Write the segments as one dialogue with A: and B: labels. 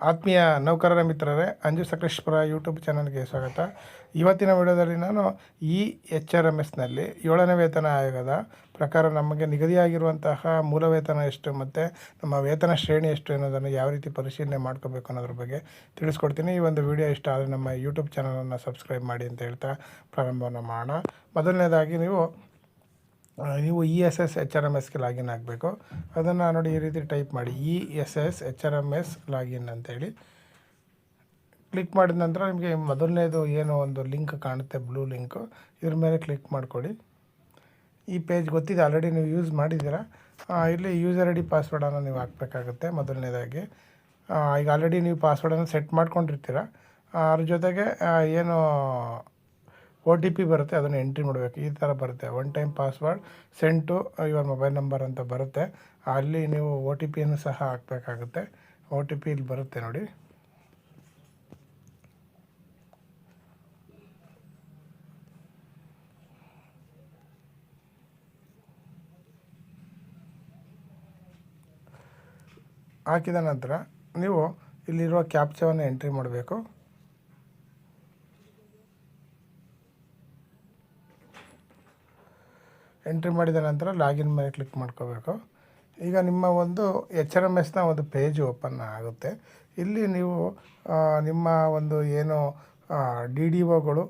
A: ಆತ್ಮೀಯ ನೌಕರರ ಮಿತ್ರರೇ, ಅಂಜು ಸಕಲೇಶ್ಪುರ ಯೂಟ್ಯೂಬ್ ಚಾನಲ್ಗೆ ಸ್ವಾಗತ. ಇವತ್ತಿನ ವಿಡಿಯೋದಲ್ಲಿ ನಾನು ಈ ಎಚ್ ಆರ್ ಎಂ ಎಸ್ನಲ್ಲಿ ಏಳನೇ ವೇತನ ಆಯೋಗದ ಪ್ರಕಾರ ನಮಗೆ ನಿಗದಿಯಾಗಿರುವಂತಹ ಮೂಲ ವೇತನ ಎಷ್ಟು ಮತ್ತು ನಮ್ಮ ವೇತನ ಶ್ರೇಣಿ ಎಷ್ಟು ಅನ್ನೋದನ್ನು ಯಾವ ರೀತಿ ಪರಿಶೀಲನೆ ಮಾಡ್ಕೋಬೇಕು ಅನ್ನೋದ್ರ ಬಗ್ಗೆ ತಿಳಿಸ್ಕೊಡ್ತೀನಿ. ಈ ಒಂದು ವಿಡಿಯೋ ಇಷ್ಟ ಆದರೆ ನಮ್ಮ ಯೂಟ್ಯೂಬ್ ಚಾನಲನ್ನು ಸಬ್ಸ್ಕ್ರೈಬ್ ಮಾಡಿ ಅಂತ ಹೇಳ್ತಾ ಪ್ರಾರಂಭವನ್ನು ಮಾಡೋಣ. ಮೊದಲನೇದಾಗಿ ನೀವು ನೀವು E S S H R M ಎಸ್ಗೆ ಲಾಗಿನ್ ಆಗಬೇಕು. ಅದನ್ನು ನೋಡಿ ಈ ರೀತಿ ಟೈಪ್ ಮಾಡಿ. E S S H R M S login ಅಂತೇಳಿ. ಕ್ಲಿಕ್ ಮಾಡಿದ ನಂತರ ನಿಮಗೆ ಮೊದಲನೇದು ಏನೋ ಒಂದು ಲಿಂಕ್ ಕಾಣುತ್ತೆ ಬ್ಲೂ ಲಿಂಕು ಇದ್ರ ಮೇಲೆ ಕ್ಲಿಕ್ ಮಾಡಿಕೊಡಿ. ಈ ಪೇಜ್ ಗೊತ್ತಿದೆ ಆಲ್ರೆಡಿ ನೀವು ಯೂಸ್ ಮಾಡಿದ್ದೀರಾ? ಇಲ್ಲಿ ಯೂಸರ್ ಐ ಡಿ ಪಾಸ್ವರ್ಡನ್ನು ನೀವು ಹಾಕಬೇಕಾಗುತ್ತೆ ಮೊದಲನೇದಾಗಿ. ಈಗ ಆಲ್ರೆಡಿ ನೀವು ಪಾಸ್ವರ್ಡನ್ನು ಸೆಟ್ ಮಾಡ್ಕೊಂಡಿರ್ತೀರ? ಅದ್ರ ಜೊತೆಗೆ ಏನು ಒ ಟಿ ಪಿ ಬರುತ್ತೆ, ಅದನ್ನು ಎಂಟ್ರಿ ಮಾಡಬೇಕು. ಈ ಥರ ಬರುತ್ತೆ. One time password send to mobile number ಅಂತ ಬರುತ್ತೆ. ಅಲ್ಲಿ ನೀವು ಒ ಟಿ ಪಿಯನ್ನು ಸಹ ಹಾಕಬೇಕಾಗುತ್ತೆ. ಒ ಟಿ ಪಿ ಇಲ್ಲಿ ಬರುತ್ತೆ ನೋಡಿ. ಹಾಕಿದ ನಂತರ ನೀವು ಇಲ್ಲಿರುವ ಕ್ಯಾಪ್ಚವನ್ನು ಎಂಟ್ರಿ ಮಾಡಬೇಕು. ಎಂಟ್ರಿ ಮಾಡಿದ ನಂತರ ಲಾಗಿನ್ ಮೇಲೆ ಕ್ಲಿಕ್ ಮಾಡ್ಕೋಬೇಕು. ಈಗ ನಿಮ್ಮ ಒಂದು ಎಚ್ ಆರ್ ಎಂ ಎಸ್ನ ಒಂದು ಪೇಜ್ ಓಪನ್ ಆಗುತ್ತೆ. ಇಲ್ಲಿ ನೀವು ನಿಮ್ಮ ಒಂದು ಏನು ಡಿ ಡಿ ಒಗಳು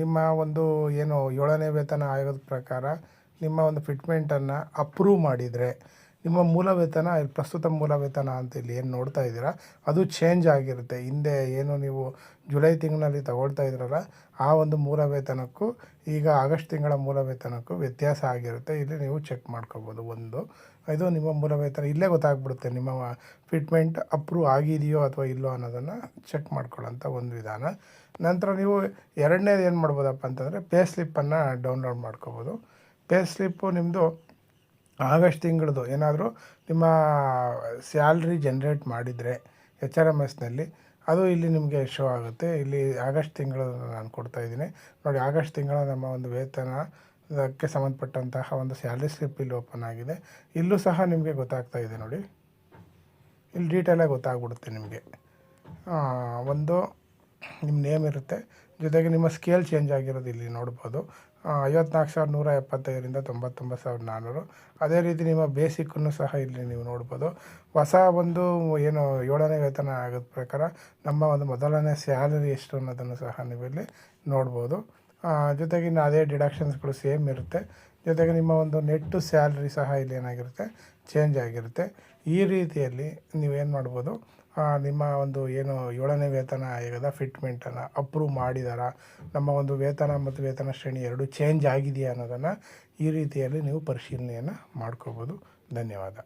A: ನಿಮ್ಮ ಒಂದು ಏನು ಏಳನೇ ವೇತನ ಆಯೋಗದ ಪ್ರಕಾರ ನಿಮ್ಮ ಒಂದು ಫಿಟ್ಮೆಂಟನ್ನು ಅಪ್ರೂವ್ ಮಾಡಿದರೆ ನಿಮ್ಮ ಮೂಲ ವೇತನ ಪ್ರಸ್ತುತ ಮೂಲ ವೇತನ ಅಂತ ಇಲ್ಲಿ ಏನು ನೋಡ್ತಾ ಇದ್ದೀರಾ? ಅದು ಚೇಂಜ್ ಆಗಿರುತ್ತೆ. ಹಿಂದೆ ಏನು ನೀವು ಜುಲೈ ತಿಂಗಳಲ್ಲಿ ತಗೊಳ್ತಾ ಇದ್ರಲ್ಲ, ಆ ಒಂದು ಮೂಲ ವೇತನಕ್ಕೂ ಈಗ ಆಗಸ್ಟ್ ತಿಂಗಳ ಮೂಲ ವೇತನಕ್ಕೂ ವ್ಯತ್ಯಾಸ ಆಗಿರುತ್ತೆ. ಇಲ್ಲಿ ನೀವು ಚೆಕ್ ಮಾಡ್ಕೋಬೋದು ಒಂದು. ಇದು ನಿಮ್ಮ ಮೂಲ ವೇತನ ಇಲ್ಲೇ ಗೊತ್ತಾಗ್ಬಿಡುತ್ತೆ. ನಿಮ್ಮ ಫಿಟ್ಮೆಂಟ್ ಅಪ್ರೂವ್ ಆಗಿದೆಯೋ ಅಥವಾ ಇಲ್ಲೋ ಅನ್ನೋದನ್ನು ಚೆಕ್ ಮಾಡ್ಕೊಳ್ಳೋಂಥ ಒಂದು ವಿಧಾನ. ನಂತರ ನೀವು ಎರಡನೇದು ಏನು ಮಾಡ್ಬೋದಪ್ಪ ಅಂತಂದರೆ ಪೇ ಸ್ಲಿಪ್ಪನ್ನು ಡೌನ್ಲೋಡ್ ಮಾಡ್ಕೋಬೋದು. ಪೇ ಸ್ಲಿಪ್ಪು ನಿಮ್ಮದು ಆಗಸ್ಟ್ ತಿಂಗಳದು ಏನಾದರೂ ನಿಮ್ಮ ಸ್ಯಾಲ್ರಿ ಜನ್ರೇಟ್ ಮಾಡಿದರೆ ಎಚ್ ಆರ್ ಎಂ ಎಸ್ನಲ್ಲಿ, ಅದು ಇಲ್ಲಿ ನಿಮಗೆ ಶೋ ಆಗುತ್ತೆ. ಇಲ್ಲಿ ಆಗಸ್ಟ್ ತಿಂಗಳು ನಾನು ಕೊಡ್ತಾ ಇದ್ದೀನಿ. ನೋಡಿ, ಆಗಸ್ಟ್ ತಿಂಗಳ ನಮ್ಮ ಒಂದು ವೇತನ ಅದಕ್ಕೆ ಸಂಬಂಧಪಟ್ಟಂತಹ ಒಂದು ಸ್ಯಾಲ್ರಿ ಸ್ಲಿಪ್ ಇಲ್ಲಿ ಓಪನ್ ಆಗಿದೆ. ಇಲ್ಲೂ ಸಹ ನಿಮಗೆ ಗೊತ್ತಾಗ್ತಾ ಇದೆ ನೋಡಿ. ಇಲ್ಲಿ ಡೀಟೇಲಾಗಿ ಗೊತ್ತಾಗ್ಬಿಡುತ್ತೆ ನಿಮಗೆ. ಒಂದು ನಿಮ್ಮ ನೇಮ್ ಇರುತ್ತೆ. ಜೊತೆಗೆ ನಿಮ್ಮ ಸ್ಕೇಲ್ ಚೇಂಜ್ ಆಗಿರೋದು ಇಲ್ಲಿ ನೋಡ್ಬೋದು. ಐವತ್ನಾಲ್ಕು ಸಾವಿರದ ನೂರ ಎಪ್ಪತ್ತೈದರಿಂದ ತೊಂಬತ್ತೊಂಬತ್ತು ಸಾವಿರದ ನಾನ್ನೂರು. ಅದೇ ರೀತಿ ನಿಮ್ಮ ಬೇಸಿಕ್ಕನ್ನು ಸಹ ಇಲ್ಲಿ ನೀವು ನೋಡ್ಬೋದು. ಹೊಸ ಒಂದು ಏನು ಏಳನೇ ವೇತನ ಆಗೋದ ಪ್ರಕಾರ ನಮ್ಮ ಒಂದು ಮೊದಲನೇ ಸ್ಯಾಲರಿ ಎಷ್ಟು ಅನ್ನೋದನ್ನು ಸಹ ನೀವಿಲ್ಲಿ ನೋಡ್ಬೋದು. ಜೊತೆಗಿನ ಅದೇ ಡಿಡಕ್ಷನ್ಸ್ಗಳು ಸೇಮ್ ಇರುತ್ತೆ. ಜೊತೆಗೆ ನಿಮ್ಮ ಒಂದು ನೆಟ್ಟು ಸ್ಯಾಲ್ರಿ ಸಹ ಇಲ್ಲಿ ಏನಾಗಿರುತ್ತೆ? ಚೇಂಜ್ ಆಗಿರುತ್ತೆ. ಈ ರೀತಿಯಲ್ಲಿ ನೀವೇನು ಮಾಡ್ಬೋದು? ನಿಮ್ಮ ಒಂದು ಏನು ಏಳನೇ ವೇತನ ಆಯೋಗದ ಫಿಟ್ಮೆಂಟನ್ನು ಅಪ್ರೂವ್ ಮಾಡಿದಾರ, ನಮ್ಮ ಒಂದು ವೇತನ ಮತ್ತು ವೇತನ ಶ್ರೇಣಿ ಎರಡು ಚೇಂಜ್ ಆಗಿದೆಯಾ ಅನ್ನೋದನ್ನು ಈ ರೀತಿಯಲ್ಲಿ ನೀವು ಪರಿಶೀಲನೆಯನ್ನು ಮಾಡ್ಕೋಬೋದು ಧನ್ಯವಾದ.